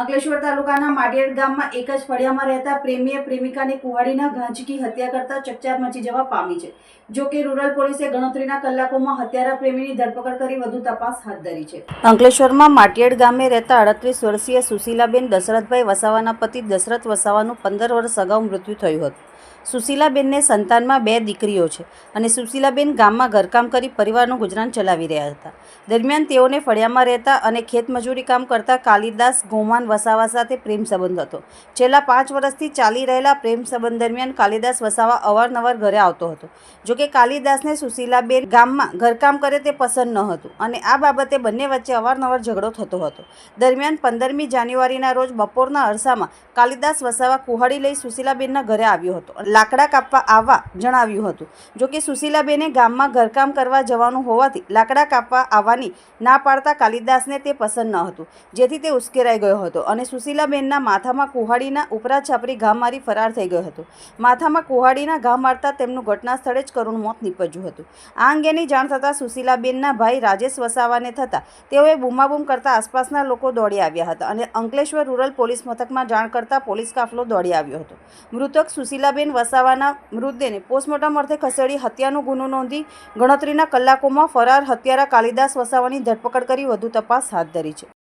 અંકલેશ્વર તાલુકાના માડિયાડ ગામમાં એક જ ફળિયામાં રહેતા પ્રેમીએ પ્રેમિકાની કુવાડીના ઘાંચકી હત્યા કરતા ચકચાર મચી જવા પામી છે. જો કે રૂરલ પોલીસે ગણતરીના કલાકોમાં હત્યારા પ્રેમીની ધરપકડ કરી વધુ તપાસ હાથ ધરી છે. અંકલેશ્વરમાં માટિયાડ ગામે રહેતા અડત્રીસ વર્ષીય સુશીલાબેન દશરથભાઈ વસાવાના પતિ દશરથ વસાવાનું પંદર વર્ષ અગાઉ મૃત્યુ થયું હતું. સુશીલાબેનને સંતાનમાં બે દીકરીઓ છે અને સુશીલાબેન ગામમાં ઘરકામ કરી પરિવારનું ગુજરાન ચલાવી રહ્યા હતા. દરમિયાન તેઓને ફળિયામાં રહેતા અને ખેતમજૂરી કામ કરતા કાલિદાસ ગોમાન વસાવા સાથે પ્રેમ સંબંધ હતો. છેલ્લા પાંચ વર્ષથી ચાલી રહેલા પ્રેમ સંબંધ દરમિયાન કાલિદાસ વસાવા અવારનવાર ઘરે આવતો હતો. જોકે કાલિદાસને સુશીલાબેન ગામમાં ઘરકામ કરે તે પસંદ ન હતું અને આ બાબતે બંને વચ્ચે અવારનવાર ઝઘડો થતો હતો. દરમિયાન પંદરમી જાન્યુઆરીના રોજ બપોરના અરસામાં કાલિદાસ વસાવા કુહાડી લઈ સુશીલાબેનના ઘરે આવ્યો હતો. લાકડા કાપવા આવવા જણાવ્યું હતું. જોકે સુશીલાબેને ગામમાં ઘરકામ કરવા જવાનું હોવાથી લાકડા કાપવા આવવાની ના પાડતા કાલિદાસને તે પસંદ ન હતું. જેથી તે ઉશ્કેરાઈ ગયો હતો અને સુશીલાબેનના માથામાં કુહાડીના ઉપરા છાપરી ઘા મારી ફરાર થઈ ગયો હતો. માથામાં કુહાડીના ઘા મારતા તેમનું ઘટના સ્થળે જ કરુણ મોત નીપજ્યું હતું. આ અંગેની જાણ થતાં સુશીલાબેનના ભાઈ રાજેશ વસાવાને થતાં તેઓએ બૂમાબૂમ કરતા આસપાસના લોકો દોડી આવ્યા હતા અને અંકલેશ્વર રૂરલ પોલીસ મથકમાં જાણ કરતા પોલીસ કાફલો દોડી આવ્યો હતો. મૃતક સુશીલાબેન વસાવાના મૃતદેહને પોસ્ટમોર્ટમ અર્થે ખસેડી હત્યાનો ગુનો નોંધી ગણતરીના કલાકોમાં ફરાર હત્યારા કાલિદાસ વસાવાની ધરપકડ કરી વધુ તપાસ હાથ ધરી છે.